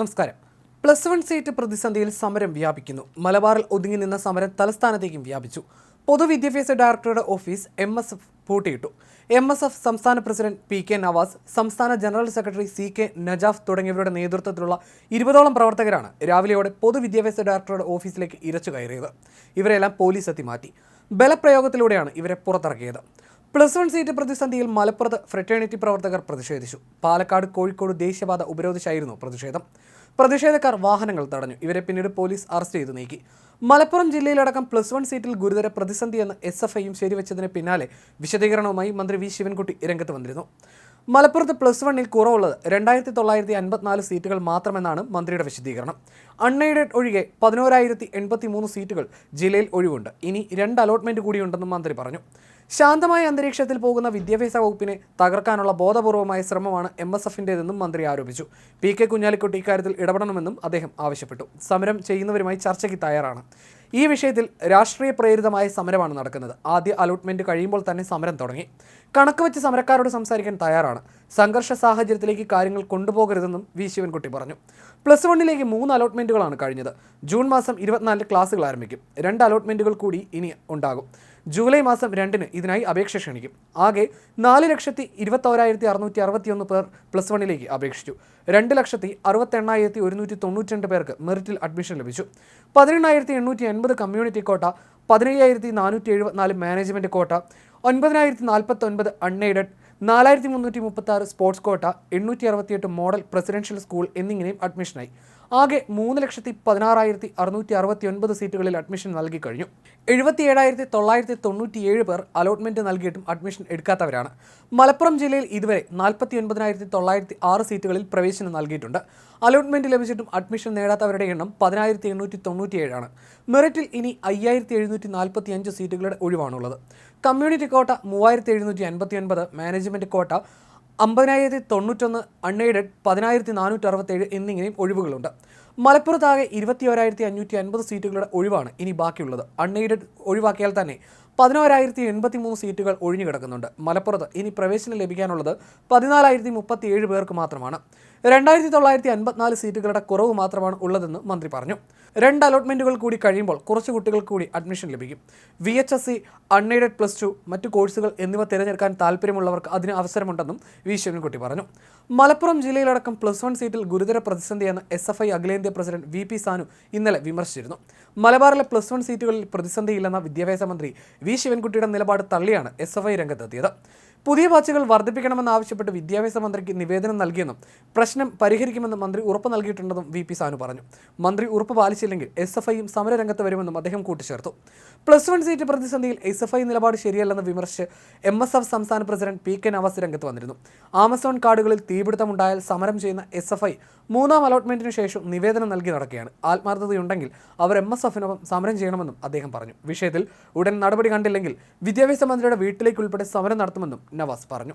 നമസ്കാരം. Plus one seat പ്രതിസന്ധിയിൽ സമരം വ്യാപിക്കുന്നു. മലബാറിൽ ഒതുങ്ങി നിന്ന സമരം തലസ്ഥാനത്തേക്കും വ്യാപിച്ചു. പൊതുവിദ്യാഭ്യാസ ഡയറക്ടറുടെ ഓഫീസ് എം എസ് എഫ് പൂട്ടിയിട്ടു. എം എസ് എഫ് സംസ്ഥാന പ്രസിഡന്റ് പി കെ നവാസ് സംസ്ഥാന general secretary C K Najaf തുടങ്ങിയവരുടെ നേതൃത്വത്തിലുള്ള ഇരുപതോളം പ്രവർത്തകരാണ് രാവിലെയോടെ പൊതുവിദ്യാഭ്യാസ ഡയറക്ടറുടെ ഓഫീസിലേക്ക് ഇരച്ചു കയറിയത്. ഇവരെല്ലാം പോലീസ് എത്തി മാറ്റി. ബലപ്രയോഗത്തിലൂടെയാണ് ഇവരെ പുറത്തിറക്കിയത്. പ്ലസ് വൺ സീറ്റ് പ്രതിസന്ധിയിൽ മലപ്പുറത്ത് ഫ്രറ്റേണിറ്റി പ്രവർത്തകർ പ്രതിഷേധിച്ചു. പാലക്കാട് കോഴിക്കോട് ദേശീയപാത ഉപരോധിച്ചായിരുന്നു പ്രതിഷേധം. പ്രതിഷേധക്കാർ വാഹനങ്ങൾ തടഞ്ഞു. ഇവരെ പിന്നീട് പോലീസ് അറസ്റ്റ് ചെയ്തു നീക്കി. മലപ്പുറം ജില്ലയിലടക്കം പ്ലസ് വൺ സീറ്റിൽ ഗുരുതര പ്രതിസന്ധിയെന്ന് എസ് എഫ് ഐയും ശരിവെച്ചതിന് പിന്നാലെ വിശദീകരണവുമായി മന്ത്രി വി ശിവൻകുട്ടി രംഗത്ത് വന്നിരുന്നു. മലപ്പുറത്ത് പ്ലസ് വണ്ണിൽ കുറവുള്ളത് രണ്ടായിരത്തി തൊള്ളായിരത്തി അൻപത്തിനാല് സീറ്റുകൾ മാത്രമെന്നാണ് മന്ത്രിയുടെ വിശദീകരണം. അൺഎയ്ഡഡ് ഒഴികെ പതിനോരായിരത്തി എൺപത്തി മൂന്ന് സീറ്റുകൾ ജില്ലയിൽ ഒഴിവുണ്ട്. ഇനി രണ്ട് അലോട്ട്മെന്റ് കൂടിയുണ്ടെന്നും മന്ത്രി പറഞ്ഞു. ശാന്തമായ അന്തരീക്ഷത്തിൽ പോകുന്ന വിദ്യാഭ്യാസ വകുപ്പിനെ തകർക്കാനുള്ള ബോധപൂർവമായ ശ്രമമാണ് എം എസ് എഫിന്റെതെന്നും മന്ത്രി ആരോപിച്ചു. പി കെ കുഞ്ഞാലിക്കുട്ടി ഇക്കാര്യത്തിൽ ഇടപെടണമെന്നും അദ്ദേഹം ആവശ്യപ്പെട്ടു. സമരം ചെയ്യുന്നവരുമായി ചർച്ചയ്ക്ക് തയ്യാറാണ്. ഈ വിഷയത്തിൽ രാഷ്ട്രീയ പ്രേരിതമായ സമരമാണ് നടക്കുന്നത്. ആദ്യ അലോട്ട്മെന്റ് കഴിയുമ്പോൾ തന്നെ സമരം തുടങ്ങി. കണക്ക് വെച്ച് സമരക്കാരോട് സംസാരിക്കാൻ തയ്യാറാണ്. സംഘർഷ സാഹചര്യത്തിലേക്ക് കാര്യങ്ങൾ കൊണ്ടുപോകരുതെന്നും വി. ശിവൻകുട്ടി പറഞ്ഞു. പ്ലസ് വണ്ണിലേക്ക് മൂന്ന് അലോട്ട്മെന്റുകളാണ് കഴിഞ്ഞത്. ജൂൺ മാസം ഇരുപത്തിനാലിന് ക്ലാസ്സുകൾ ആരംഭിക്കും. രണ്ട് അലോട്ട്മെന്റുകൾ കൂടി ഇനി ഉണ്ടാകും. ജൂലൈ മാസം രണ്ടിന് ഇതിനായി അപേക്ഷ ക്ഷണിക്കും. ആകെ നാല് ലക്ഷത്തി ഇരുപത്തോരായിരത്തി അറുന്നൂറ്റി അറുപത്തിയൊന്ന് പേർ പ്ലസ് വണ്ണിലേക്ക് അപേക്ഷിച്ചു. രണ്ട് ലക്ഷത്തി അറുപത്തെണ്ണായിരത്തി ഒരുന്നൂറ്റി തൊണ്ണൂറ്റി രണ്ട് പേർക്ക് മെറിറ്റിൽ അഡ്മിഷൻ ലഭിച്ചു. പതിനെണ്ണായിരത്തി എണ്ണൂറ്റി എൺപത് കമ്മ്യൂണിറ്റി കോട്ട പതിനയ്യായിരത്തി നാനൂറ്റി എഴുപത്തിനാല് മാനേജ്മെന്റ് കോട്ട ഒൻപതിനായിരത്തി നാൽപ്പത്തൊൻപത് അൺഎയ്ഡഡ് നാലായിരത്തി മുന്നൂറ്റി മുപ്പത്തി ആറ് സ്പോർട്സ് കോട്ട എണ്ണൂറ്റി അറുപത്തിയെട്ട് മോഡൽ പ്രസിഡൻഷ്യൽ സ്കൂൾ എന്നിങ്ങനെയും അഡ്മിഷനായി. ആകെ മൂന്ന് ലക്ഷത്തി പതിനാറായിരത്തി അറുന്നൂറ്റി അറുപത്തി ഒൻപത് സീറ്റുകളിൽ അഡ്മിഷൻ നൽകി കഴിഞ്ഞു. എഴുപത്തി ഏഴായിരത്തി തൊള്ളായിരത്തി തൊണ്ണൂറ്റിയേഴ് പേർ അലോട്ട്മെന്റ് നൽകിയിട്ടും അഡ്മിഷൻ എടുക്കാത്തവരാണ്. മലപ്പുറം ജില്ലയിൽ ഇതുവരെ നാൽപ്പത്തി ഒൻപതിനായിരത്തി തൊള്ളായിരത്തി ആറ് സീറ്റുകളിൽ പ്രവേശനം നൽകിയിട്ടുണ്ട്. അലോട്ട്മെന്റ് ലഭിച്ചിട്ടും അഡ്മിഷൻ നേടാത്തവരുടെ എണ്ണം പതിനായിരത്തി എണ്ണൂറ്റി തൊണ്ണൂറ്റിയേഴാണ് മെറിറ്റിൽ ഇനി അയ്യായിരത്തി എഴുന്നൂറ്റി നാൽപ്പത്തി അഞ്ച് സീറ്റുകളുടെ ഒഴിവാണുള്ളത്. കമ്മ്യൂണിറ്റി കോട്ട മൂവായിരത്തി എഴുന്നൂറ്റി അൻപത്തി ഒൻപത് മാനേജ്മെന്റ് കോട്ട അമ്പതിനായിരത്തി തൊണ്ണൂറ്റൊന്ന് അൺഎയ്ഡഡ് പതിനായിരത്തി നാനൂറ്റി അറുപത്തേഴ് എന്നിങ്ങനെയും ഒഴിവുകളുണ്ട്. മലപ്പുറത്താകെ ഇരുപത്തി ഒരായിരത്തി അഞ്ഞൂറ്റി അൻപത് സീറ്റുകളുടെ ഒഴിവാണ് ഇനി ബാക്കിയുള്ളത്. അൺഎയ്ഡഡ് ഒഴിവാക്കിയാൽ തന്നെ പതിനോരായിരത്തി എൺപത്തി മൂന്ന് സീറ്റുകൾ ഒഴിഞ്ഞു കിടക്കുന്നുണ്ട്. മലപ്പുറത്ത് ഇനി പ്രവേശനം ലഭിക്കാനുള്ളത് പതിനാലായിരത്തി മുപ്പത്തി ഏഴ് പേർക്ക് മാത്രമാണ്. രണ്ടായിരത്തി തൊള്ളായിരത്തി അൻപത്തിനാല് സീറ്റുകളുടെ കുറവ് മാത്രമാണ് ഉള്ളതെന്ന് മന്ത്രി പറഞ്ഞു. രണ്ട് അലോട്ട്മെന്റുകൾ കൂടി കഴിയുമ്പോൾ കുറച്ച് കുട്ടികൾക്ക് കൂടി അഡ്മിഷൻ ലഭിക്കും. V H S C unaided plus two മറ്റു കോഴ്സുകൾ എന്നിവ തിരഞ്ഞെടുക്കാൻ താല്പര്യമുള്ളവർക്ക് അതിന് അവസരമുണ്ടെന്നും വി ശിവൻകുട്ടി പറഞ്ഞു. മലപ്പുറം ജില്ലയിലടക്കം പ്ലസ് വൺ സീറ്റിൽ ഗുരുതര പ്രതിസന്ധിയെന്ന് എസ് എഫ് ഐ അഖിലേന്ത്യാ പ്രസിഡന്റ് വി പി സാനു ഇന്നലെ വിമർശിച്ചിരുന്നു. മലബാറിലെ പ്ലസ് വൺ സീറ്റുകളിൽ പ്രതിസന്ധിയില്ലെന്ന വിദ്യാഭ്യാസ മന്ത്രി വി ശിവൻകുട്ടിയുടെ നിലപാട് തള്ളിയാണ് എസ് എഫ് ഐ രംഗത്തെത്തിയത്. പുതിയ ബാച്ചുകൾ വർദ്ധിപ്പിക്കണമെന്നാവശ്യപ്പെട്ട് വിദ്യാഭ്യാസ മന്ത്രിക്ക് നിവേദനം നൽകിയെന്നും പ്രശ്നം പരിഹരിക്കുമെന്ന് മന്ത്രി ഉറപ്പ് നൽകിയിട്ടുണ്ടെന്നും വി പി സാനു പറഞ്ഞു. മന്ത്രി ഉറപ്പ് പാലിച്ചില്ലെങ്കിൽ എസ് എഫ് ഐയും സമരരംഗത്ത് വരുമെന്നും അദ്ദേഹം കൂട്ടിച്ചേർത്തു. പ്ലസ് വൺ സീറ്റ് പ്രതിസന്ധിയിൽ എസ് എഫ് ഐ നിലപാട് ശരിയല്ലെന്ന് വിമർശിച്ച് എം എസ് എഫ് സംസ്ഥാന പ്രസിഡന്റ് പി കെ നവാസ് രംഗത്ത് വന്നിരുന്നു. ആമസോൺ കാർഡുകളിൽ തീപിടുത്തമുണ്ടായാൽ സമരം ചെയ്യുന്ന എസ് എഫ് ഐ മൂന്നാം അലോട്ട്മെന്റിനു ശേഷം നിവേദനം നൽകി നടക്കുകയാണ്. ആത്മാർത്ഥതയുണ്ടെങ്കിൽ അവർ എം എസ് എഫിനൊപ്പം സമരം ചെയ്യണമെന്നും അദ്ദേഹം പറഞ്ഞു. വിഷയത്തിൽ ഉടൻ നടപടി കണ്ടില്ലെങ്കിൽ വിദ്യാഭ്യാസ മന്ത്രിയുടെ വീട്ടിലേക്ക് ഉൾപ്പെടെ സമരം നടത്തുമെന്നും നവാസ് പറഞ്ഞു